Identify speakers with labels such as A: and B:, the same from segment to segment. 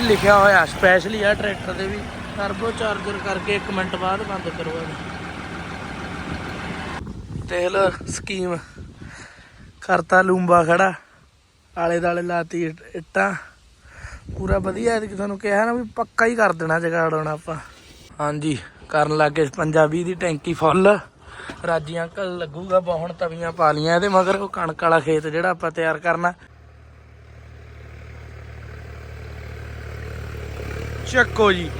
A: ਲਿਖਿਆ ਹੋਇਆ ਸਪੈਸ਼ਲੀ ਆ ਟਰੈਕਟਰ ਦੇ ਵੀ। ਟਰਬੋ ਚਾਰਜਰ ਕਰਕੇ 1 ਮਿੰਟ ਬਾਅਦ ਬੰਦ ਕਰਵਾ ਦੇਖ ਲਓ ਸਕੀਮ ਕਰਤਾ ਲੂੰਬਾ ਖੜਾ। ਆਲੇ ਦਾਲੇ ਲਾਤੀ ਇੱਟ- ਇੱਟਾਂ ਪੂਰਾ ਵਧੀਆ ਹੈ ਤੁਹਾਨੂੰ ਕਿਹਾ ਨਾ ਵੀ ਪੱਕਾ ਹੀ ਕਰ ਦੇਣਾ ਜਗਾੜ ਆਪਾਂ। ਹਾਂਜੀ, ਕਰਨ ਲੱਗੇ ਪੰਜਾਬੀ ਦੀ ਟੈਂਕੀ ਫੁੱਲ। ਰਾਜੀ ਅੰਕਲ ਲੱਗੂਗਾ, ਬਹੁਣ ਤਵੀਆਂ ਪਾ ਲੀਆਂ ਇਹਦੇ, ਮਗਰ ਉਹ ਕਣਕ ਵਾਲਾ ਖੇਤ ਜਿਹੜਾ ਆਪਾਂ ਤਿਆਰ ਕਰਨਾ। ਚੱਕੋ ਜੀ।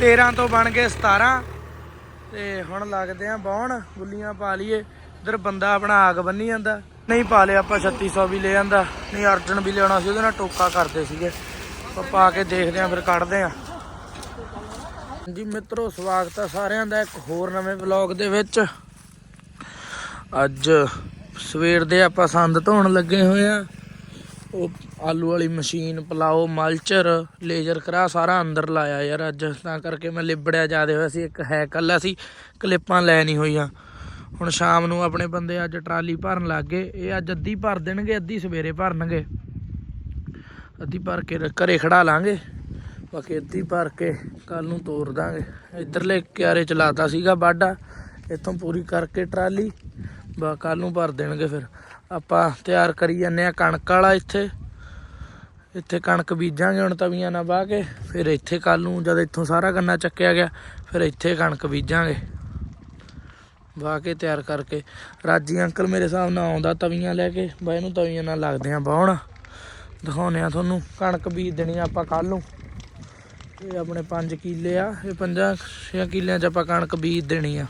A: 13 ਤੋਂ ਬਣ ਗਏ 17 ਤੇ ਹੁਣ ਲੱਗਦੇ ਆ ਬਾਉਣ। ਗੁੱਲੀਆਂ ਪਾ ਲਈਏ। ਇਧਰ ਬੰਦਾ ਆਪਣਾ ਆਗ ਬੰਨੀ ਜਾਂਦਾ। ਨਹੀਂ ਪਾ ਲਿਆ ਆਪਾਂ 3600 ਵੀ ਲੈ ਜਾਂਦਾ। ਨਹੀਂ ਅਰਜਨ ਵੀ ਲਿਆਉਣਾ ਸੀ, ਉਹਦੇ ਨਾਲ ਟੋਕਾ ਕਰਦੇ ਸੀਗੇ। ਆਪਾਂ ਪਾ ਕੇ ਦੇਖਦੇ ਆ, ਫਿਰ ਕੱਢਦੇ ਆ। ਜੀ ਮਿੱਤਰੋ, ਸਵਾਗਤ ਆ ਸਾਰਿਆਂ ਦਾ ਇੱਕ ਹੋਰ ਨਵੇਂ ਵਲੌਗ ਦੇ ਵਿੱਚ। ਅੱਜ ਸਵੇਰ ਦੇ ਆਪਾਂ ਸੰਦ ਧੋਣ ਲੱਗੇ ਹੋਏ ਆ। ਉਹ ਆਲੂ ਵਾਲੀ ਮਸ਼ੀਨ ਪਲਾਓ, ਮਲਚਰ, ਲੇਜ਼ਰ ਕਰਾ ਸਾਰਾ ਅੰਦਰ ਲਾਇਆ ਯਾਰ ਅੱਜ। ਤਾਂ ਕਰਕੇ ਮੈਂ ਲਿਬੜਿਆ ਜਾਦੇ ਹੋਇਆ ਸੀ, ਇੱਕ ਹੈ ਕੱਲਾ ਸੀ, ਕਲਿੱਪਾਂ ਲੈ ਨਹੀਂ ਹੋਈਆਂ। ਹੁਣ ਸ਼ਾਮ ਨੂੰ ਆਪਣੇ ਬੰਦੇ ਅੱਜ ਟਰਾਲੀ ਭਰਨ ਲੱਗ ਗਏ, ਇਹ ਅੱਜ ਅੱਧੀ ਭਰ ਦੇਣਗੇ, ਅੱਧੀ ਸਵੇਰੇ ਭਰਨਗੇ। ਅੱਧੀ ਭਰ ਕੇ ਘਰੇ ਖੜਾ ਲਾਂਗੇ। ਬਾਕੀ ਅੱਧੀ ਭਰ ਕੇ ਕੱਲ ਨੂੰ ਤੋਰ ਦਾਂਗੇ। ਇਧਰਲੇ ਕਿਆਰੇ ਚਲਾਤਾ ਸੀਗਾ ਬਾਡਾ ਇੱਥੋਂ ਪੂਰੀ ਕਰਕੇ ਟਰਾਲੀ, ਬਾ ਕੱਲ ਨੂੰ ਭਰ ਦੇਣਗੇ ਫਿਰ। ਆਪਾਂ ਤਿਆਰ ਕਰੀ ਜਾਂਦੇ ਆ ਕਣਕ ਵਾਲਾ ਇੱਥੇ। ਇੱਥੇ ਕਣਕ ਬੀਜਾਂਗੇ ਹੁਣ ਤਵੀਆਂ ਨਾਲ ਵਾਹ ਕੇ, ਫਿਰ ਇੱਥੇ ਕੱਲ ਨੂੰ ਜਦ ਇੱਥੋਂ ਸਾਰਾ ਗੰਨਾ ਚੱਕਿਆ ਗਿਆ, ਫਿਰ ਇੱਥੇ ਕਣਕ ਬੀਜਾਂਗੇ। ਵਾਹ ਕੇ ਤਿਆਰ ਕਰਕੇ। ਰਾਜੀ ਅੰਕਲ ਮੇਰੇ ਹਿਸਾਬ ਨਾਲ ਆਉਂਦਾ ਤਵੀਆਂ ਲੈ ਕੇ, ਬਾ ਇਹਨੂੰ ਤਵੀਆਂ ਨਾਲ ਲੱਗਦੇ ਆ ਬਾਉਣ ਦਿਖਾਉਨੇ ਆ ਤੁਹਾਨੂੰ ਕਣਕ ਬੀਜ ਦੇਣੀ ਆ ਆਪਾਂ ਕੱਲ ਨੂੰ। ਇਹ ਆਪਣੇ 5 ਕਿੱਲੇ ਆ, ਇਹ 5 6 ਕਿੱਲਿਆਂ ਚ ਆਪਾਂ ਕਣਕ ਬੀਜ ਦੇਣੀ ਆ।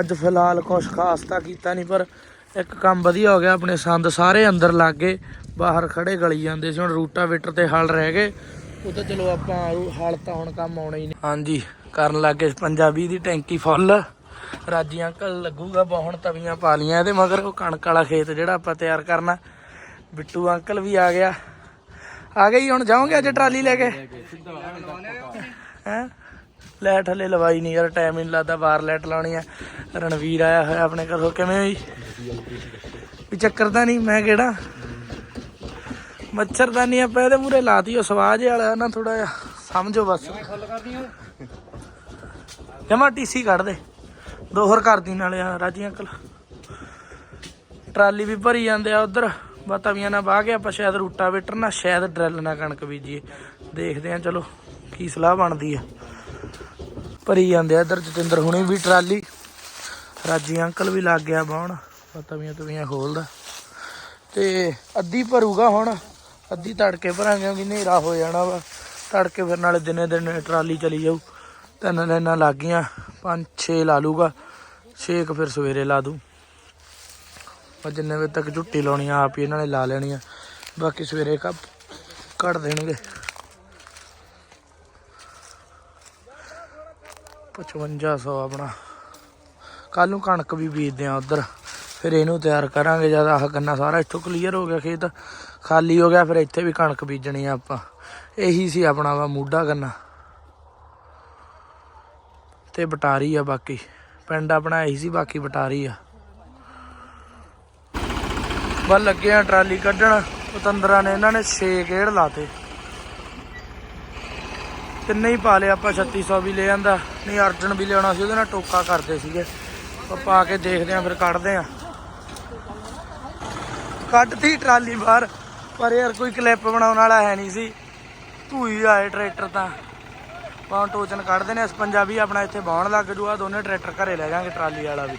A: ਅੱਜ ਫਿਲਹਾਲ ਕੁਛ ਖਾਸ ਤਾਂ ਕੀਤਾ ਨਹੀਂ ਪਰ ਇੱਕ ਕੰਮ ਵਧੀਆ ਹੋ ਗਿਆ, ਆਪਣੇ ਸੰਦ ਸਾਰੇ ਅੰਦਰ ਲੱਗ ਗਏ, ਬਾਹਰ ਖੜੇ ਗਲੀ ਜਾਂਦੇ ਸੀ, ਹੁਣ ਰੂਟਾਵੇਟਰ ਤੇ ਹਲ ਰਹਿ ਗਏ। ਉਹ ਤਾਂ ਚਲੋ ਆਪਾਂ ਹਲ ਤਾਂ ਹੁਣ ਕੰਮ ਆਉਣਾ ਹੀ ਨਹੀਂ ਹਾਂਜੀ, ਕਰਨ ਲੱਗੇ ਪੰਜਾਬੀ ਦੀ ਟੈਂਕੀ ਫੁੱਲ। ਰਾਜੀ ਅੰਕਲ ਲੱਗੂਗਾ ਬਹੁਣ ਤਵੀਆਂ ਪਾ ਲੀਆਂ ਇਹਦੇ, ਮਗਰ ਉਹ ਕਣਕ ਵਾਲਾ ਖੇਤ ਜਿਹੜਾ ਆਪਾਂ ਤਿਆਰ ਕਰਨਾ। ਬਿੱਟੂ ਅੰਕਲ ਵੀ ਆ ਗਿਆ। ਆ ਗਈ ਹੁਣ, ਜਾਓਗੇ ਅੱਜ ਟਰਾਲੀ ਲੈ ਕੇ? ਹੈ? ਲਾਈਟ ਹਲੇ ਲਵਾਈ ਨਹੀਂ ਯਾਰ ਟਾਈਮ ਹੀ ਨਹੀਂ ਲੱਗਦਾ ਬਾਹਰ ਲਾਈਟ ਲਾਉਣੀ ਆ। ਰਣਵੀਰ ਆਇਆ ਹੋਇਆ ਆਪਣੇ ਘਰੋਂ ਕਿਵੇਂ ਹੋਈ ਵੀ ਚੱਕਰ ਤਾਂ ਨਹੀਂ ਮੈਂ ਕਿਹੜਾ? ਮੱਛਰਦਾਨੀ ਆਪਾਂ ਇਹਦੇ ਮੂਰੇ ਲਾਤੀ ਉਹ ਸਵਾਜ ਵਾਲਾ ਨਾ ਥੋੜਾ ਜਿਹਾ ਸਮਝੋ ਬਸ। ਜਮਾ ਟੀਸੀ ਕੱਢ ਦੇ। ਦੋ ਹੋਰ ਕਰ ਦੀ ਨਾਲੇ ਆ ਰਾਜੀ ਅੰਕਲ। ਟਰਾਲੀ ਵੀ ਭਰੀ ਜਾਂਦੇ ਆ ਉਧਰ। ਬਤਵੀਆਂ ਨਾਲ ਬਾਹ ਕੇ ਆਪਾਂ ਸ਼ਾਇਦ ਰੂਟਾਵੇਟਰ ਨਾਲ ਸ਼ਾਇਦ ਡਰਿਲ ਨਾਲ ਕਣਕ ਬੀਜੀਏ। ਦੇਖਦੇ ਆ ਚਲੋ ਕੀ ਸਲਾਹ ਬਣਦੀ ਆ। ਭਰੀ ਜਾਂਦੇ ਆ। ਇਧਰ ਜਤਿੰਦਰ ਹੁਣੇ ਵੀ ਟਰਾਲੀ। ਰਾਜੀ ਅੰਕਲ ਵੀ ਲੱਗ ਗਿਆ ਬਾਉਣ ਤਵੀਆਂ ਤਵੀਆਂ ਖੋਲਦਾ। ਤੇ ਅੱਧੀ ਭਰੂਗਾ ਹੁਣ। ਅੱਧੀ ਤੜਕੇ ਭਰਾਂਗੇ ਕਿਉਂਕਿ ਹਨੇਰਾ ਹੋ ਜਾਣਾ ਵਾ। ਤੜਕੇ ਫਿਰ ਨਾਲੇ ਦਿਨੇ ਦਿਨੇ ਟਰਾਲੀ ਚਲੀ ਜਾਊ। ਤਿੰਨ ਲਾਈਨਾਂ ਲੱਗ ਗਈਆਂ। ਪੰਜ, ਛੇ ਲਾ ਲੂਗਾ ਛੇ ਕੁ ਫਿਰ ਸਵੇਰੇ ਲਾ ਦੂ ਪਰ ਜਿੰਨੇ ਵਜੇ ਤੱਕ ਝੁੱਟੀ ਲਾਉਣੀ ਆਪ ਹੀ ਇਹਨਾਂ ਨੇ ਲਾ ਲੈਣੀ ਆ। ਬਾਕੀ ਸਵੇਰੇ ਕੱਪ ਕੱਢ ਦੇਣਗੇ। 5500 ਆਪਣਾ। ਕੱਲ ਨੂੰ ਕਣਕ ਵੀ ਬੀਜਦੇ ਆ ਉਧਰ। ਫਿਰ ਇਹਨੂੰ ਤਿਆਰ ਕਰਾਂਗੇ ਜਦ ਆਹ ਗੰਨਾ ਸਾਰਾ ਇੱਥੋਂ ਕਲੀਅਰ ਹੋ ਗਿਆ ਖੇਤ। ਖਾਲੀ ਹੋ ਗਿਆ, ਫਿਰ ਇੱਥੇ ਵੀ ਕਣਕ ਬੀਜਣੀ ਆ ਆਪਾਂ। ਇਹੀ ਸੀ ਆਪਣਾ ਵਾ ਮੂਡਾ ਗੰਨਾ। ਤੇ ਬਟਾਰੀ ਆ ਬਾਕੀ। ਪਿੰਡ ਆਪਣਾ ਇਹੀ ਸੀ, ਬਾਕੀ ਬਟਾਰੀ ਆ। ਬਸ ਲੱਗੇ ਆ ਟਰਾਲੀ ਕੱਢਣ। ਪਤੰਦਰਾਂ ਨੇ ਇਹਨਾਂ ਨੇ 6 ਗੇੜ ਲਾਤੇ। ਤਿੰਨੇ ਹੀ ਪਾ ਲਿਆ ਆਪਾਂ 3600 ਵੀ ਲੈ ਜਾਂਦਾ ਨਹੀਂ ਅਰਜਨ ਵੀ ਲਿਆਉਣਾ ਸੀ, ਉਹਦੇ ਨਾਲ ਟੋਕਾ ਕਰਦੇ ਸੀਗੇ। ਪਾ ਕੇ ਦੇਖਦੇ ਆ, ਫਿਰ ਕੱਢਦੇ ਆ। ਕੱਢਤੀ ਟਰਾਲੀ ਬਾਹਰ, ਪਰ ਯਾਰ ਕੋਈ ਕਲਿੱਪ ਬਣਾਉਣ ਵਾਲਾ ਹੈ ਨਹੀਂ ਸੀ। ਧੂਈ ਆਏ ਟਰੈਕਟਰ ਤਾਂ। ਪਾਉਂ ਟੋਚਨ ਕੱਢਦੇ ਨੇ ਇਸ ਪੰਜਾਬੀ ਆਪਣਾ ਇੱਥੇ ਬਾਉਣ ਲੱਗ ਜੂ ਆ ਦੋਨੇ ਟਰੈਕਟਰ ਘਰੇ ਲੈ ਜਾਾਂਗੇ, ਟਰਾਲੀ ਵਾਲਾ ਵੀ।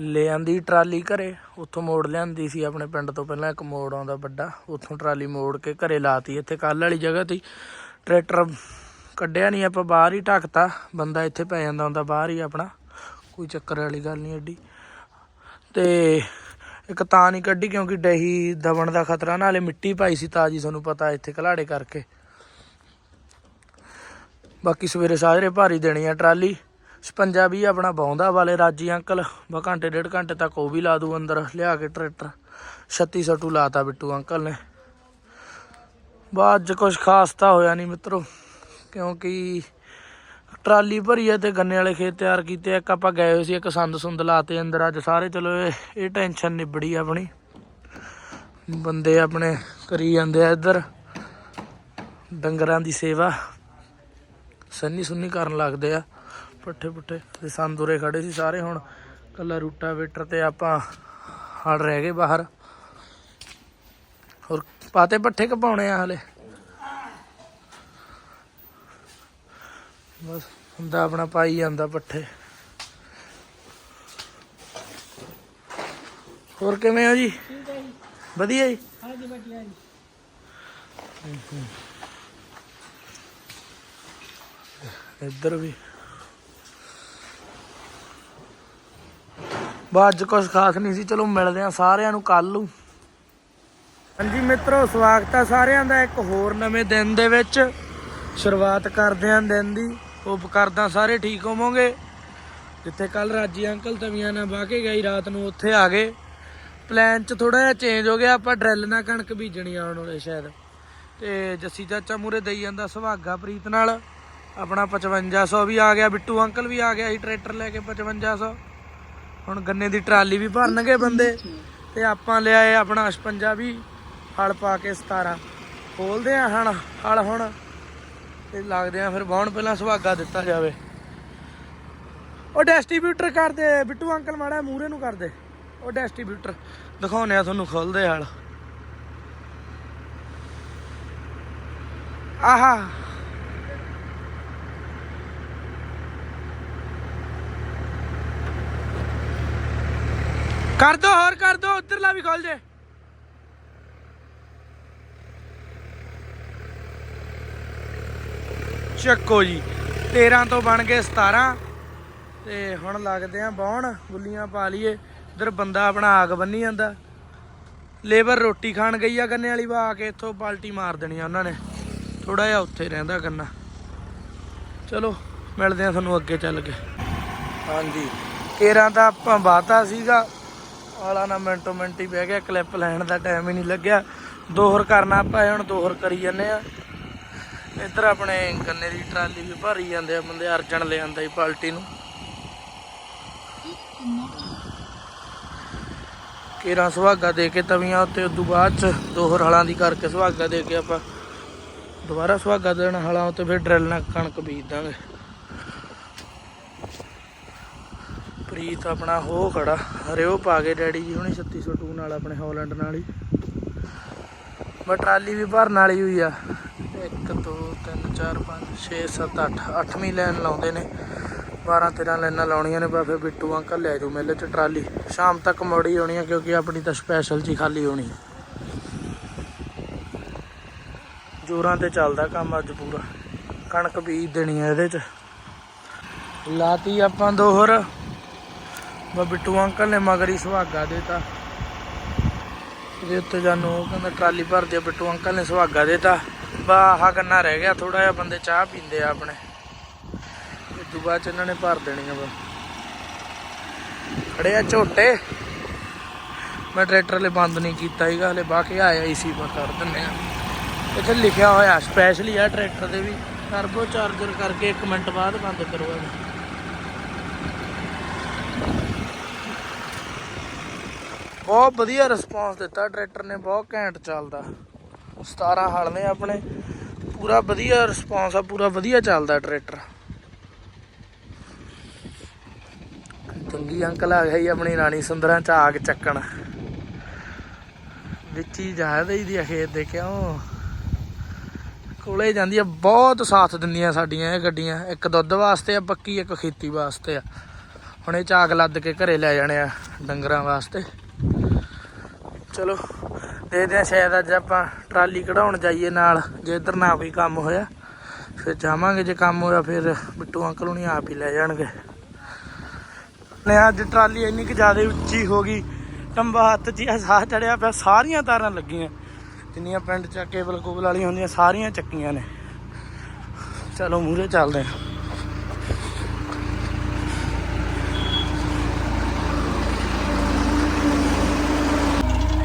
A: ਲੈ ਆਂਦੀ ਟਰਾਲੀ ਘਰੇ, ਉੱਥੋਂ ਮੋੜ ਲਿਆਂਦੀ ਸੀ ਆਪਣੇ ਪਿੰਡ ਤੋਂ ਪਹਿਲਾਂ ਇੱਕ ਮੋੜ ਆਉਂਦਾ ਵੱਡਾ, ਉੱਥੋਂ ਟਰਾਲੀ ਮੋੜ ਕੇ ਘਰੇ ਲਾਤੀ, ਇੱਥੇ ਕੱਲ ਵਾਲੀ ਜਗ੍ਹਾ ਤੇ ਟਰੈਕਟਰ ਕੱਢਿਆ ਨਹੀਂ ਆਪਾਂ ਬਾਹਰ ਹੀ ਢੱਕਤਾ, ਬੰਦਾ ਇੱਥੇ ਪੈ ਜਾਂਦਾ ਹੁੰਦਾ ਬਾਹਰ ਹੀ ਆਪਣਾ, ਕੋਈ ਚੱਕਰ ਵਾਲੀ ਗੱਲ ਨਹੀਂ ਐਡੀ। ਤੇ ਇੱਕ ਤਾਂ ਨਹੀਂ ਕੱਢੀ ਕਿਉਂਕਿ ਡਹੀ ਦਬਣ ਦਾ ਖਤਰਾ, ਨਾਲੇ ਮਿੱਟੀ ਪਾਈ ਸੀ ਤਾਜੀ, ਤੁਹਾਨੂੰ ਪਤਾ ਇੱਥੇ ਘਲਾੜੇ ਕਰਕੇ। ਬਾਕੀ ਸਵੇਰੇ ਸਾਜਰੇ ਭਾਰੀ ਦੇਣੀ ਆ ਟਰਾਲੀ। 56 ਵੀ ਆਪਣਾ ਬੌਂਦਾ ਵਾਲੇ ਰਾਜੀ ਅੰਕਲ। ਬਾ ਘੰਟੇ, ਡੇਢ ਘੰਟੇ ਤੱਕ ਉਹ ਵੀ ਲਾ ਦੂ ਅੰਦਰ, ਲਿਆ ਕੇ ਟਰੈਕਟਰ। 36 ਸਟੂ ਲਾਤਾ ਬਿੱਟੂ ਅੰਕਲ ਨੇ। ਬਾਅਦ ਚ ਕੁਝ ਖਾਸ ਤਾਂ ਹੋਇਆ ਨਹੀਂ ਮਿੱਤਰੋ, ਕਿਉਂਕਿ ਟਰਾਲੀ ਭਰੀ ਆ ਤੇ ਗੰਨੇ ਵਾਲੇ ਖੇਤ ਤਿਆਰ ਕੀਤੇ ਇੱਕ ਆਪਾਂ ਗਏ ਹੋਏ ਸੀ, ਇੱਕ ਸੰਦ ਸੁੰਦ ਲਾਤੇ ਅੰਦਰ ਅੱਜ ਸਾਰੇ ਚਲੋ ਇਹ ਇਹ ਟੈਨਸ਼ਨ ਨਿਬੜੀ ਆਪਣੀ। ਬੰਦੇ ਆਪਣੇ ਕਰੀ ਜਾਂਦੇ ਆ ਇੱਧਰ। ਡੰਗਰਾਂ ਦੀ ਸੇਵਾ। ਸੰਨੀ ਸੁੰਨੀ ਕਰਨ ਲੱਗਦੇ ਆ। ਪੱਠੇ ਪੁੱਠੇ ਤੇ ਸੰਦੂਰੇ ਖੜੇ ਸੀ ਸਾਰੇ ਹੁਣ ਕੱਲਾ ਰੂਟਾ ਵੇਟਰ ਤੇ ਆਪਾਂ ਹੜ ਰਹਿ ਗਏ ਬਾਹਰ। ਹੋਰ ਪਾਤੇ ਪੱਠੇ ਕਪਾਉਣੇ ਆ ਹਲੇ। ਬਸ ਹੁੰਦਾ ਆਪਣਾ ਪਾਈ ਜਾਂਦਾ ਪੱਠੇ। ਹੋਰ ਕਿਵੇਂ ਹੋ ਜੀ? ਵਧੀਆ ਜੀ। ਇੱਧਰ ਵੀ ਬਾ ਅੱਜ ਕੁਝ ਖਾਸ ਨਹੀਂ ਸੀ। ਚਲੋ ਮਿਲਦੇ ਆ ਸਾਰਿਆਂ ਨੂੰ ਕੱਲ ਨੂੰ। ਹਾਂਜੀ ਮਿੱਤਰੋ, ਸਵਾਗਤ ਆ ਸਾਰਿਆਂ ਦਾ ਇੱਕ ਹੋਰ ਨਵੇਂ ਦਿਨ ਦੇ ਵਿੱਚ। ਸ਼ੁਰੂਆਤ ਕਰਦੇ ਆਂ ਦਿਨ ਦੀ। ਹੋਪ ਕਰਦਾ ਸਾਰੇ ਠੀਕ ਹੋਵੋਗੇ। ਜਿੱਥੇ ਕੱਲ ਰਾਜੀ ਅੰਕਲ ਤਵੀਆਂ ਨਾਲ ਵਾਹ ਕੇ ਗਈ ਰਾਤ ਨੂੰ ਉੱਥੇ ਆ ਗਏ। ਪਲਾਨ ਚ ਥੋੜਾ ਜਿਹਾ ਚੇਂਜ ਹੋ ਗਿਆ, ਆਪਾਂ ਡਰਿੱਲ ਨਾਲ ਕਣਕ ਬੀਜਣੀ ਆਉਣ ਵਾਲੇ ਸ਼ਾਇਦ। ਤੇ ਜੱਸੀ ਚਾਚਾ ਮੂਰੇ ਦੇਈ ਜਾਂਦਾ ਸੁਹਾਗਾ ਪ੍ਰੀਤ ਨਾਲ। ਆਪਣਾ 5500 ਵੀ ਆ ਗਿਆ, ਬਿੱਟੂ ਅੰਕਲ ਵੀ ਆ ਗਿਆ ਸੀ, ਟਰੈਕਟਰ ਲੈ ਕੇ 5500 ਹੁਣ ਗੰਨੇ ਦੀ ਟਰਾਲੀ ਵੀ ਭਰਨਗੇ ਬੰਦੇ। ਤੇ ਆਪਾਂ ਲਿਆਏ ਆਪਣਾ 56 ਵੀ, ਹਲ ਪਾ ਕੇ 17 ਖੋਲਦੇ ਆ ਹਣ, ਹਲ ਹੁਣ। ਤੇ ਲੱਗਦੇ ਆ ਫਿਰ ਬਾਉਣ ਪਹਿਲਾਂ ਸੁਹਾਗਾ ਦਿੱਤਾ ਜਾਵੇ। ਉਹ ਡਿਸਟ੍ਰੀਬਿਊਟਰ ਕਰਦੇ, ਬਿੱਟੂ ਅੰਕਲ ਮਾੜਾ ਮੂਰੇ ਨੂੰ ਕਰਦੇ। ਉਹ ਡਿਸਟ੍ਰੀਬਿਊਟਰ ਦਿਖਾਉਨੇ ਆ ਤੁਹਾਨੂੰ ਖੋਲਦੇ ਹਲ। ਆਹਾ। ਕਰ ਦੋ, ਹੋਰ ਕਰ ਦੋ, ਉਧਰਲਾ ਵੀ ਖੋਲ ਜੇ ਚੱਕੋ ਜੀ 13 ਤੋਂ ਬਣ ਗਏ 17 ਤੇ ਹੁਣ ਲੱਗਦੇ ਆ ਬਾਉਣ, ਗੁੱਲੀਆਂ ਪਾ ਲਈਏ। ਇਧਰ ਬੰਦਾ ਆਪਣਾ ਆਗ ਬੰਨੀ ਜਾਂਦਾ। ਲੇਬਰ ਰੋਟੀ ਖਾਣ ਗਈ ਆ ਗੰਨੇ ਵਾਲੀ, ਵਾ ਆ ਕੇ ਇੱਥੋਂ ਬਾਲਟੀ ਮਾਰ ਦੇਣੀ ਆ ਉਹਨਾਂ ਨੇ। ਥੋੜਾ ਜਿਹਾ ਉੱਥੇ ਰਹਿੰਦਾ ਗੰਨਾ। ਚਲੋ, ਮਿਲਦੇ ਆ ਤੁਹਾਨੂੰ ਅੱਗੇ ਚੱਲ ਕੇ। ਹਾਂਜੀ 13 ਦਾ ਆਪਾਂ ਬਾਤਾ ਸੀਗਾ। ਆਲਾ ਨਾ ਮਿੰਟੋ ਮਿੰਟ ਹੀ ਬਹਿ ਗਿਆ ਕਲਿੱਪ ਲੈਣ ਦਾ ਟਾਈਮ ਹੀ ਨਹੀਂ ਲੱਗਿਆ। ਦੋਹਰ ਕਰਨਾ ਆਪਾਂ ਹੁਣ, ਦੋਹਰ ਕਰੀ ਜਾਂਦੇ ਆ। ਇੱਧਰ ਆਪਣੇ ਗੰਨੇ ਦੀ ਟਰਾਲੀ ਵੀ ਭਰੀ ਜਾਂਦੇ ਆ, ਬੰਦੇ ਅਰਜਨ ਲੈ ਆਂਦਾ ਹੀ ਪਾਲਟੀ ਨੂੰ। ਕੇਰਾਂ ਸੁਹਾਗਾ ਦੇ ਕੇ ਤਵੀਆਂ ਉੱਤੇ, ਉਦੋਂ ਬਾਅਦ ਚ ਦੋਹਰ ਹਲਾਂ ਦੀ ਕਰਕੇ ਸੁਹਾਗਾ ਦੇ ਕੇ ਆਪਾਂ ਦੁਬਾਰਾ ਸੁਹਾਗਾ ਦੇਣ ਹਲਾਂ ਉੱਤੇ ਫਿਰ ਡਰਿਲ ਨਾਲ ਕਣਕ ਬੀਜ ਦਾਂਗੇ ਪ੍ਰੀਤ ਆਪਣਾ ਹੋ ਖੜਾ। ਰਿਓ ਪਾ ਕੇ ਡੈਡੀ ਜੀ ਹੁਣੇ 3602 ਨਾਲ ਆਪਣੇ ਹਾਲੈਂਡ ਨਾਲ ਹੀ। ਬਸ ਟਰਾਲੀ ਵੀ ਭਰਨ ਵਾਲੀ ਹੋਈ ਆ। 1 2 3 4 5 6 7 8 ਅੱਠਵੀਂ ਲਾਈਨ ਲਾਉਂਦੇ ਨੇ। 12 13 ਲਾਈਨਾਂ ਲਾਉਣੀਆਂ ਨੇ ਬਸ ਬਿੱਟੂ ਅੰਕਲ ਲੈ ਜਾਊ ਮੇਲੇ ਚ ਟਰਾਲੀ। ਸ਼ਾਮ ਤੱਕ ਮੋੜੀ ਹੋਣੀ ਆ, ਕਿਉਂਕਿ ਆਪਣੀ ਤਾਂ ਸਪੈਸ਼ਲ ਜੀ ਖਾਲੀ ਹੋਣੀ ਜੋਰਾਂ ਤੇ ਚੱਲਦਾ ਕੰਮ ਅੱਜ ਪੂਰਾ। ਕਣਕ ਬੀਜ ਦੇਣੀ ਆ ਇਹਦੇ ਚ। ਲਾਤੀ ਆਪਾਂ ਦੋਹਰ। ਬਾ ਬਿੱਟੂ ਅੰਕਲ ਨੇ ਮਗਰ ਹੀ ਸੁਹਾਗਾ ਦੇਤਾ। ਇਹਦੇ ਉੱਤੇ ਜਾਨੂੰ ਉਹ ਕਹਿੰਦਾ ਟਰਾਲੀ ਭਰ ਦਿਓ ਬਿੱਟੂ ਅੰਕਲ ਨੇ ਸੁਹਾਗਾ ਦੇਤਾ। ਬਾ, ਆਹ ਗੰਨਾ ਰਹਿ ਗਿਆ ਥੋੜਾ ਜਿਹਾ ਬੰਦੇ ਚਾਹ ਪੀਂਦੇ ਆ ਆਪਣੇ। ਇਹ ਤੋਂ ਬਾਅਦ ਚ ਇਹਨਾਂ ਨੇ ਭਰ ਦੇਣੀ ਆ ਬਾ ਖੜੇ ਆ ਝੋਟੇ। ਮੈਂ ਟਰੈਕਟਰ ਲਈ ਬੰਦ ਨਹੀਂ ਕੀਤਾ ਹੈਗਾ ਹਲੇ ਬਾਹ ਆਇਆ ਹੀ ਸੀ, ਮੈਂ ਕਰ ਦਿੰਨੇ ਆ। ਇੱਥੇ ਲਿਖਿਆ ਹੋਇਆ, ਸਪੈਸ਼ਲੀ ਆ ਟਰੈਕਟਰ ਦੇ ਵੀ। ਟਰਬੋ ਚਾਰਜਰ ਕਰਕੇ 1 ਮਿੰਟ ਬਾਅਦ ਬੰਦ ਕਰੋ ਬਹੁਤ ਵਧੀਆ ਰਿਸਪੌਂਸ ਦਿੱਤਾ ਟਰੈਕਟਰ ਨੇ ਬਹੁਤ ਘੈਂਟ ਚੱਲਦਾ। 17 ਹਲ ਨੇ ਆਪਣੇ। ਪੂਰਾ ਵਧੀਆ ਰਿਸਪੌਂਸ ਆ, ਪੂਰਾ ਵਧੀਆ ਚੱਲਦਾ ਟਰੈਕਟਰ ਚੰਗੀ ਅੰਕਲ ਆ ਗਿਆ ਜੀ ਆਪਣੀ ਰਾਣੀ ਸੁੰਦਰਾਂ ਚ ਆਗ ਚੱਕਣ। ਵਿੱਚ ਹੀ ਜਾ ਰਹੀ ਦੀ ਖੇਤ ਦੇ ਕਿਉਂ? ਕੋਲੇ ਜਾਂਦੀ ਆ, ਬਹੁਤ ਸਾਥ ਦਿੰਦੀਆਂ ਸਾਡੀਆਂ ਇਹ ਗੱਡੀਆਂ। ਇੱਕ ਦੁੱਧ ਵਾਸਤੇ ਆ, ਪੱਕੀ ਇੱਕ ਖੇਤੀ ਵਾਸਤੇ ਆ। ਹੁਣ ਇਹ ਚਾਗ ਲੱਦ ਕੇ ਘਰੇ ਲੈ ਜਾਣੇ ਆ ਡੰਗਰਾਂ ਵਾਸਤੇ। ਚਲੋ ਦੇਖਦੇ ਆ ਸ਼ਾਇਦ ਅੱਜ ਆਪਾਂ ਟਰਾਲੀ ਕਢਾਉਣ ਜਾਈਏ ਨਾਲ ਜੇ ਇੱਧਰ ਨਾ ਕੋਈ ਕੰਮ ਹੋਇਆ। ਫਿਰ ਜਾਵਾਂਗੇ ਜੇ ਕੰਮ ਹੋਇਆ ਫਿਰ ਬਿੱਟੂ ਅੰਕਲ ਹੁਣੀ ਆਪ ਹੀ ਲੈ ਜਾਣਗੇ। ਨੇ ਅੱਜ ਟਰਾਲੀ ਇੰਨੀ ਕਿ ਜ਼ਿਆਦਾ ਉੱਚੀ ਹੋ ਗਈ ਟੰਬਾ ਹੱਥ 'ਚ ਆ, ਸਾਹ ਚੜਿਆ ਪਿਆ ਸਾਰੀਆਂ ਤਾਰਾਂ ਲੱਗੀਆਂ। ਜਿੰਨੀਆਂ ਪਿੰਡ 'ਚ ਕੇਬਲ ਕੋਬਲ ਵਾਲੀਆਂ ਹੁੰਦੀਆਂ ਸਾਰੀਆਂ ਚੱਕੀਆਂ ਨੇ। ਚਲੋ ਮੂਰੇ ਚੱਲਦੇ ਆ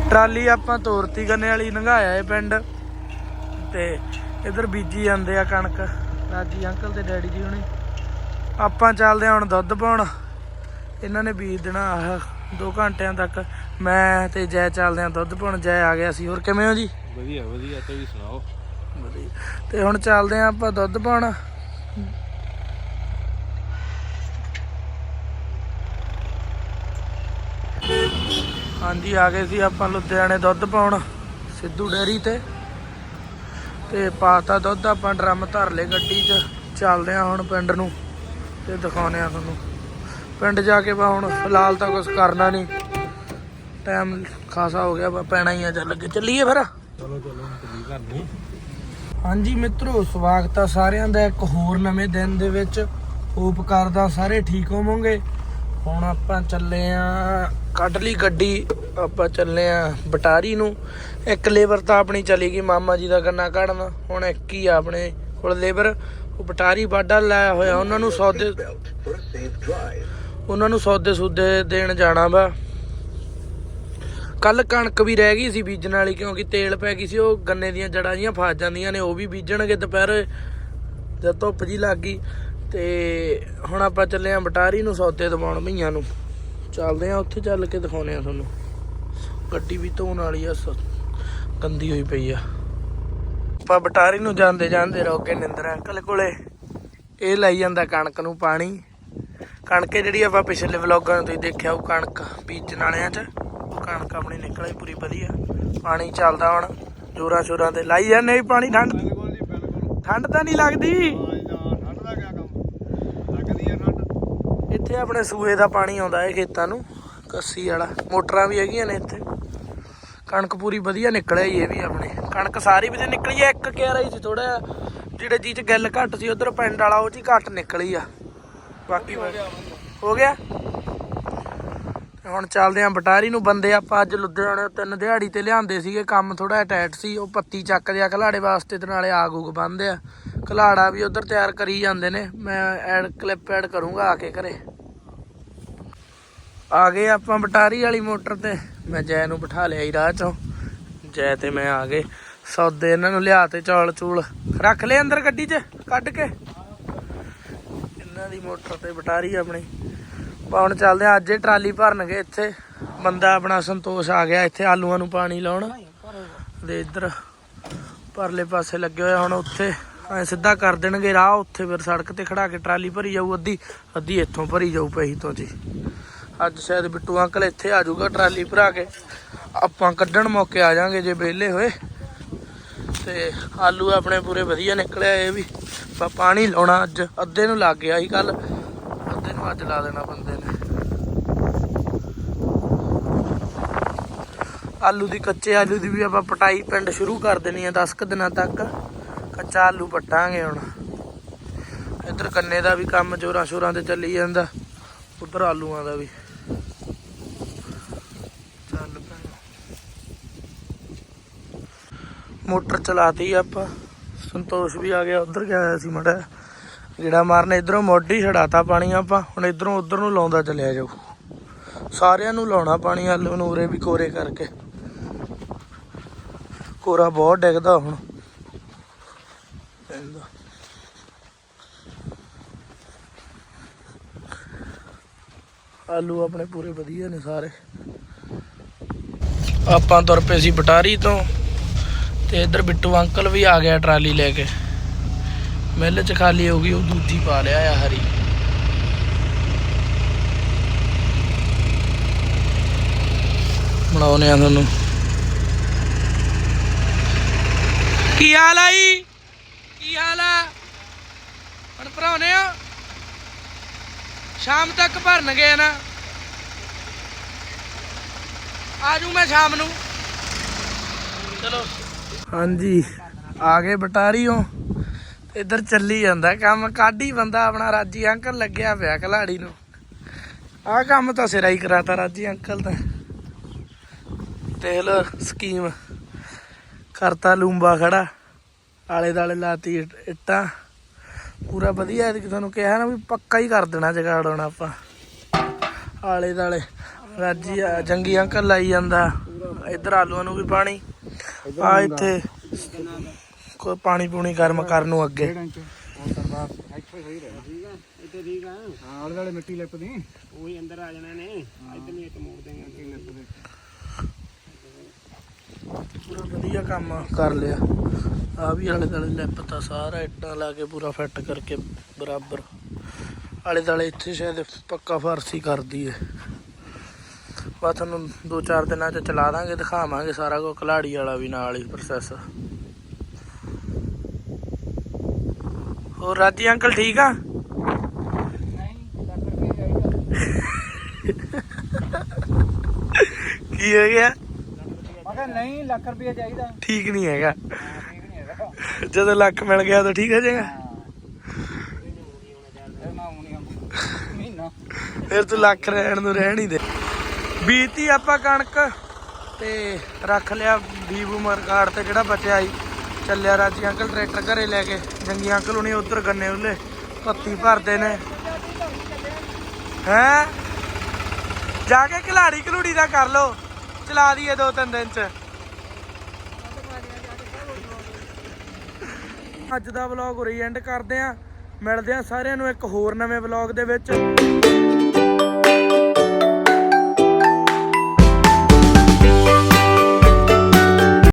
A: ਟਰਾਲੀ ਆਪਾਂ ਤੋਰਤੀ ਗੰਨੇ ਵਾਲੀ ਲੰਘਾਇਆ ਏ ਪਿੰਡ। ਤੇ ਇਧਰ ਬੀਜੀ ਜਾਂਦੇ ਆ ਕਣਕ। ਰਾਜੀ ਅੰਕਲ ਤੇ ਡੈਡੀ ਜੀ ਹੁਣੀ। ਆਪਾਂ ਚੱਲਦੇ ਹੁਣ ਦੁੱਧ ਪਾਉਣ। ਇਹਨਾਂ ਨੇ ਬੀਜ ਦੇਣਾ ਆਹ 2 ਘੰਟਿਆਂ ਤੱਕ। ਮੈਂ ਤੇ ਜੈ ਚੱਲਦੇ ਆ ਦੁੱਧ ਪਾਉਣ। ਜੈ ਆ ਗਿਆ ਸੀ। ਹੋਰ ਕਿਵੇਂ ਹੋ ਜੀ?
B: ਵਧੀਆ ਵਧੀਆ। ਤੁਸੀਂ ਸੁਣਾਓ?
A: ਵਧੀਆ। ਤੇ ਹੁਣ ਚੱਲਦੇ ਆ ਆਪਾਂ ਦੁੱਧ ਪਾਉਣ। ਹਾਂਜੀ ਆ ਗਏ ਸੀ ਆਪਾਂ ਲੁਧਿਆਣੇ ਦੁੱਧ ਪਾਉਣ ਸਿੱਧੂ ਡੈਰੀ ਤੇ। ਤੇ ਪਾਤਾ ਦੁੱਧ ਆਪਾਂ ਡਰਮ ਧਰ ਲਏ ਗੱਡੀ 'ਚ। ਚੱਲਦੇ ਆ ਹੁਣ ਪਿੰਡ ਨੂੰ ਤੇ ਦਿਖਾਉਨੇ ਆ ਤੁਹਾਨੂੰ। ਪਿੰਡ ਜਾ ਕੇ ਬਾ ਹੁਣ ਫਿਲਹਾਲ ਤਾਂ ਕੁਝ ਕਰਨਾ ਨਹੀਂ। ਟਾਈਮ ਖਾਸਾ ਹੋ ਗਿਆ ਬਾ ਪੈਣਾ ਹੀ ਆ ਚੱਲ ਅੱਗੇ। ਚੱਲੀਏ ਫਿਰ?
B: ਚਲੋ ਚਲੋ
A: ਹਾਂਜੀ ਮਿੱਤਰੋ ਸਵਾਗਤ ਆ ਸਾਰਿਆਂ ਦਾ ਇੱਕ ਹੋਰ ਨਵੇਂ ਦਿਨ ਦੇ ਵਿੱਚ। ਹੋਪ ਕਰਦਾ ਸਾਰੇ ਠੀਕ ਹੋਵੋਗੇ। ਹੁਣ ਆਪਾਂ ਚੱਲੇ ਆ ਕੱਢ ਲਈ ਗੱਡੀ, ਆਪਾਂ ਚੱਲੇ ਆ ਬਟਾਰੀ ਨੂੰ। ਇੱਕ ਲੇਬਰ ਤਾਂ ਆਪਣੀ ਚਲੀ ਗਈ ਮਾਮਾ ਜੀ ਦਾ ਗੰਨਾ ਕੱਢਣ, ਹੁਣ ਇੱਕ ਹੀ ਆ ਆਪਣੇ ਕੋਲ ਲੇਬਰ। ਉਹ ਬਟਾਰੀ ਬਾਡਾ ਲਾਇਆ ਹੋਇਆ, ਉਹਨਾਂ ਨੂੰ ਸੌਦੇ ਉਹਨਾਂ ਨੂੰ ਸੌਦੇ ਸੁਦੇ ਦੇਣ ਜਾਣਾ ਵਾ। ਕੱਲ ਕਣਕ ਵੀ ਰਹਿ ਗਈ ਸੀ ਬੀਜਣ ਵਾਲੀ, ਕਿਉਂਕਿ ਤੇਲ ਪੈ ਗਈ ਸੀ, ਉਹ ਗੰਨੇ ਦੀਆਂ ਜੜਾਂ ਜੀਆਂ ਫਸ ਜਾਂਦੀਆਂ ਨੇ, ਉਹ ਵੀ ਬੀਜਣਗੇ ਦੁਪਹਿਰੇ। ਜਦ ਧੁੱਪ ਜੀ ਲੱਗ ਗਈ। ਤੇ ਹੁਣ ਆਪਾਂ ਚੱਲੇ ਆਂ ਬਟਾਰੀ ਨੂੰ ਸੌਦੇ ਦਿਵਾਉਣ ਮਈਆਂ ਨੂੰ। ਚੱਲਦੇ ਆਂ ਉੱਥੇ ਚੱਲ ਕੇ ਦਿਖਾਉਨੇ ਆ ਤੁਹਾਨੂੰ। ਗੱਡੀ ਵੀ ਧੋਣ ਵਾਲੀ ਆ, ਸ- ਗੰਦੀ ਹੋਈ ਪਈ ਆ। ਆਪਾਂ ਬਟਾਰੀ ਨੂੰ ਜਾਂਦੇ ਜਾਂਦੇ ਰੋਕੇ ਨਿੰਦਰ ਅੰਕਲ ਕੋਲੇ। ਇਹ ਲਾਈ ਜਾਂਦਾ ਕਣਕ ਨੂੰ ਪਾਣੀ। ਕਣਕ ਜਿਹੜੀ ਆਪਾਂ ਪਿਛਲੇ ਵਲੌਗਾਂ 'ਚ ਤੁਸੀਂ ਦੇਖਿਆ, ਉਹ ਕਣਕ ਬੀਜਣ ਵਾਲਿਆਂ 'ਚ। ਕਣਕ ਆਪਣੀ ਨਿਕਲੀ ਪੂਰੀ ਵਧੀਆ। ਪਾਣੀ ਚੱਲਦਾ ਹੁਣ। ਜੋਰਾਂ ਸ਼ੋਰਾਂ ਤੇ ਲਾਈ ਜਾਂਦੇ ਪਾਣੀ ਠੰਡ।
B: ਬਿਲਕੁਲ ਜੀ
A: ਠੰਡ ਤਾਂ ਨਹੀਂ ਲੱਗਦੀ
B: ਠੰਡ ਦਾ ਕਿਆ ਕੰਮ ਲੱਗਦੀ ਆ ਠੰਡ
A: ਇੱਥੇ ਆਪਣੇ ਸੂਏ ਦਾ ਪਾਣੀ ਆਉਂਦਾ ਹੈ ਖੇਤਾਂ ਨੂੰ, ਕੱਸੀ ਵਾਲਾ। ਮੋਟਰਾਂ ਵੀ ਹੈਗੀਆਂ ਨੇ ਇੱਥੇ। ਕਣਕ ਪੂਰੀ ਵਧੀਆ ਨਿਕਲਿਆ ਹੀ ਇਹ ਵੀ ਆਪਣੇ। ਕਣਕ ਸਾਰੀ ਵੀ ਤੇ ਨਿਕਲੀ ਆ, ਇੱਕ ਕਿਆਰਾ ਹੀ ਸੀ ਥੋੜਾ ਜਿਹੜੇ ਜੀ ਚ ਗੱਲ ਘੱਟ ਸੀ, ਉਧਰ ਪਿੰਡ ਵਾਲਾ, ਉਹ ਚ ਘੱਟ ਨਿਕਲੀ ਆ। ਬਾਕੀ ਹੋ ਗਿਆ? ਹੁਣ ਚੱਲਦੇ ਆਂ ਬਟਾਰੀ ਨੂੰ। ਬੰਦੇ ਆਪਾਂ ਅੱਜ ਲੁਧਿਆਣੇ ਤਿੰਨ ਦਿਹਾੜੀ ਤੇ ਲਿਆਂਦੇ ਸੀਗੇ। ਕੰਮ ਥੋੜਾ ਟਾਈਟ ਸੀ। ਉਹ ਪੱਤੀ ਚੱਕਦੇ ਆ ਘਲਾੜੇ ਵਾਸਤੇ ਤੇ ਨਾਲੇ ਆਗ ਉਗ ਬੰਨਦੇ ਆ ਘਲਾੜਾ ਵੀ ਉਧਰ ਤਿਆਰ ਕਰੀ ਜਾਂਦੇ ਨੇ। ਮੈਂ ਐਡ, ਕਲਿੱਪ ਐਡ ਕਰੂੰਗਾ ਆ ਕੇ ਘਰੇ। ਆ ਗਏ ਆਪਾਂ ਬਟਾਰੀ ਵਾਲੀ ਮੋਟਰ ਤੇ। ਮੈਂ ਜੈ ਨੂੰ ਬਿਠਾ ਲਿਆ ਹੀ ਰਾਹ ਚੋਂ। ਜੈ ਤੇ ਮੈਂ ਆ ਗਏ। ਸੌਦੇ ਇਹਨਾਂ ਨੂੰ ਲਿਆ ਤੇ ਚੌਲ ਚੂਲ ਰੱਖ ਲਏ ਅੰਦਰ ਗੱਡੀ 'ਚ, ਕੱਢ ਕੇ। ਇਹਨਾਂ ਦੀ ਮੋਟਰ ਤੇ ਬਟਾਰੀ ਆਪਣੀ। ਆਪਾਂ ਚੱਲਦੇ ਆ ਅੱਜ ਇਹ ਟਰਾਲੀ ਭਰਨਗੇ ਇੱਥੇ। ਬੰਦਾ ਆਪਣਾ ਸੰਤੋਸ਼ ਆ ਗਿਆ, ਇੱਥੇ ਆਲੂਆਂ ਨੂੰ ਪਾਣੀ ਲਾਉਣ। ਦੇ ਇੱਧਰ ਪਰਲੇ ਪਾਸੇ ਲੱਗੇ ਹੋਏ ਹੁਣ ਉੱਥੇ ਐ ਸਿੱਧਾ ਕਰ ਦੇਣਗੇ ਰਾਹ। ਉੱਥੇ ਫਿਰ ਸੜਕ ਤੇ ਖੜਾ ਕੇ ਟਰਾਲੀ ਭਰੀ ਜਾਊ, ਅੱਧੀ ਅੱਧੀ ਇੱਥੋਂ ਭਰੀ ਜਾਊ ਪਹੀ ਤੋਂ ਜੀ। ਅੱਜ ਸ਼ਾਇਦ ਬਿੱਟੂ ਅੰਕਲ ਇੱਥੇ ਆ ਜਾਊਗਾ ਟਰਾਲੀ ਭਰਾ ਕੇ। ਆਪਾਂ ਕੱਢਣ ਮੌਕੇ ਆ ਜਾਾਂਗੇ ਜੇ ਵਿਹਲੇ ਹੋਏ। ਤੇ ਆਲੂ ਆਪਣੇ ਪੂਰੇ ਵਧੀਆ ਨਿਕਲਿਆ ਇਹ ਵੀ। ਆਪਾਂ ਪਾਣੀ ਲਾਉਣਾ ਅੱਜ, ਅੱਧੇ ਨੂੰ ਲੱਗ ਗਿਆ ਸੀ ਕੱਲ। ਅੱਧੇ ਨੂੰ ਅੱਜ ਲਾ ਦੇਣਾ ਬੰਦੇ ਨੇ। ਆਲੂ ਦੀ ਕੱਚੇ ਆਲੂ ਦੀ ਵੀ ਆਪਾਂ ਪਟਾਈ ਪਿੰਡ ਸ਼ੁਰੂ ਕਰ ਦੇਣੀ ਆ 10 ਕੁ ਦਿਨਾਂ ਤੱਕ। ਕੱਚਾ ਆਲੂ ਪੱਟਾਂਗੇ ਹੁਣ। ਇੱਧਰ ਕੰਨੇ ਦਾ ਵੀ ਕੰਮ ਜੋਰਾਂ ਸ਼ੋਰਾਂ ਤੇ ਚੱਲੀ ਜਾਂਦਾ। ਉਧਰ ਆਲੂਆਂ ਦਾ ਵੀ ਚੱਲ ਪੈਣਾ ਮੋਟਰ ਚਲਾਤੀ ਆਪਾਂ। ਸੰਤੋਸ਼ ਵੀ ਆ ਗਿਆ, ਉਧਰ ਗਿਆ ਹੋਇਆ ਸੀ ਮੜਾ। ਜਿਹੜਾ ਮਾਰਨ, ਇਧਰੋਂ ਮੋਢੀ ਛੜਾਤਾ ਪਾਣੀ ਆਪਾਂ। ਹੁਣ ਇਧਰੋਂ ਉਧਰ ਨੂੰ ਲਾਉਂਦਾ ਚੱਲਿਆ ਜਾਊ। ਸਾਰਿਆਂ ਨੂੰ ਲਾਉਣਾ ਪਾਣੀ, ਆਲੂ ਨੂੰ ਉਰੇ ਵੀ ਕੋਰੇ ਕਰਕੇ। ਕੋਰਾ ਬਹੁਤ ਡਿੱਗਦਾ ਹੁਣ। ਆਲੂ ਆਪਣੇ ਪੂਰੇ ਵਧੀਆ ਨੇ ਸਾਰੇ। ਆਪਾਂ ਤੁਰ ਪਏ ਸੀ ਬਟਾਰੀ ਤੋਂ। ਤੇ ਇਧਰ ਬਿੱਟੂ ਅੰਕਲ ਵੀ ਆ ਗਿਆ ਟਰਾਲੀ ਲੈ ਕੇ। ਮਿਲ ਚ ਖਾਲੀ ਹੋ ਗਈ, ਉਹ ਦੂਜੀ ਪਾ ਲਿਆ ਆ ਹਰੀ। ਬਣਾਉਨੇ ਆ ਤੁਹਾਨੂੰ। ਕੀ ਹਾਲ ਆ ਜੀ? ਕੀ ਹਾਲ ਆ? ਹੁਣ ਭਰਾਉਨੇ ਆ? ਸ਼ਾਮ ਤੱਕ ਭਰਨਗੇ ਨਾ। ਆਜੂ ਮੈਂ ਸ਼ਾਮ ਨੂੰ। ਚਲੋ। ਹਾਂਜੀ, ਆ ਗਏ ਬਟਾਰੀਓ। ਇੱਧਰ ਚੱਲੀ ਜਾਂਦਾ ਕੰਮ, ਕਾਢੀ ਬੰਦਾ ਆਪਣਾ ਰਾਜੀ ਅੰਕਲ ਲੱਗਿਆ ਪਿਆ ਕਲਾੜੀ ਨੂੰ। ਆਹ ਕੰਮ ਤਾਂ ਸਿਰਾ ਹੀ ਕਰਾਤਾ ਰਾਜੀ ਅੰਕਲ ਦਾ ਦੇਖ ਸਕੀਮ ਕਰਤਾ ਲੂੰਬਾ ਖੜਾ, ਆਲੇ ਦਾਲੇ ਲਾਤੀ ਇੱਟ- ਇੱਟਾਂ। ਪੂਰਾ ਵਧੀਆ ਹੈ ਤੁਹਾਨੂੰ ਕਿਹਾ ਨਾ ਵੀ ਪੱਕਾ ਹੀ ਕਰ ਦੇਣਾ ਜਗਾੜ ਆਪਾਂ। ਆਲੇ ਦਾਲੇ ਰਾਜੀ ਜੰਗੀ ਅੰਕਲ ਲਾਈ ਜਾਂਦਾ। ਇੱਧਰ ਆਲੂਆਂ ਨੂੰ ਵੀ ਪਾਣੀ। ਆ ਇੱਥੇ ਕੋਈ ਪਾਣੀ ਪੂਣੀ ਗਰਮ ਕਰਨ ਨੂੰ ਅੱਗੇ।
B: ਇੰਚ ਉਹ ਕਰਵਾ ਇੱਥੇ ਸਹੀ ਰਹਿ। ਠੀਕ ਆ ਇੱਥੇ ਠੀਕ ਆ। ਆਲੇ ਵਾਲੇ ਮਿੱਟੀ ਲਿਪਦੀ।
C: ਉਹੀ ਅੰਦਰ ਆ ਜਾਣਾ ਨੇ। ਇੱਧਰ ਨੂੰ ਇੱਕ ਮੋੜ ਦੇਂਗੇ
B: ਲਿਪਦੇ।
A: ਪੂਰਾ ਵਧੀਆ ਕੰਮ ਕਰ ਲਿਆ। ਆ ਵੀ ਆਲੇ ਦਾਲੇ ਲਿਪ ਤਾਂ ਸਾਰਾ ਇੱਟਾਂ ਲਾ ਕੇ ਪੂਰਾ ਫਿੱਟ ਕਰਕੇ ਬਰਾਬਰ। ਆਲੇ ਦਾਲੇ ਇੱਥੇ ਸ਼ਾਇਦ ਪੱਕਾ ਫਰਸੀ ਕਰਦੀ ਏ। ਬਸ ਤੁਹਾਨੂੰ ਦੋ ਚਾਰ ਦਿਨਾਂ ਚ ਚਲਾ ਦਾਂਗੇ ਦਿਖਾਵਾਂਗੇ ਸਾਰਾ ਕੁਝ ਕਲਾੜੀ ਵਾਲਾ ਵੀ ਨਾਲ ਹੀ ਪ੍ਰੋਸੈਸ ਹੋਰ ਰਾਜੀ ਅੰਕਲ ਠੀਕ ਆ? ਕੀ ਹੋ ਗਿਆ?
B: ਮੈਂ ਨਹੀਂ ਲੱਖ ਰੁਪਏ ਚਾਹੀਦਾ।
A: ਠੀਕ ਨਹੀਂ ਹੈਗਾ। ਜਦੋਂ ਲੱਖ ਮਿਲ ਗਿਆ ਤਾਂ ਠੀਕ ਹੋ ਜਾਏਗਾ। ਫਿਰ ਤੂੰ ਲੱਖ ਰਹਿਣ ਨੂੰ ਰਹਿਣ ਹੀ ਦੇ। ਬੀਤੀ ਆਪਾਂ ਕਣਕ ਤੇ ਰੱਖ ਲਿਆ ਬੀਬੂ ਮਰਕਾੜ ਤੇ ਜਿਹੜਾ ਬਚਿਆ ਸੀ। ਚੱਲਿਆ ਰਾਜੀ ਅੰਕਲ ਟਰੈਕਟਰ ਘਰੇ ਲੈ ਕੇ। ਜੰਗੀ ਅੰਕਲ ਹੁਣੀ ਉਧਰ ਗੰਨੇ ਉੱਲੇ, ਪੱਤੀ ਭਰਦੇ ਨੇ। ਹੈ? ਜਾ ਕੇ ਖਿਲਾੜੀ ਖਲੂੜੀ ਦਾ ਕਰ ਲੋ ਚਲਾ ਦਈਏ ਦੋ ਤਿੰਨ ਦਿਨ ਚ। ਅੱਜ ਦਾ ਵਲੌਗ ਉਰੇ ਐਂਡ ਕਰਦੇ ਆ। ਮਿਲਦੇ ਆ ਸਾਰਿਆਂ ਨੂੰ ਇੱਕ ਹੋਰ ਨਵੇਂ ਵਲੌਗ ਦੇ ਵਿੱਚ।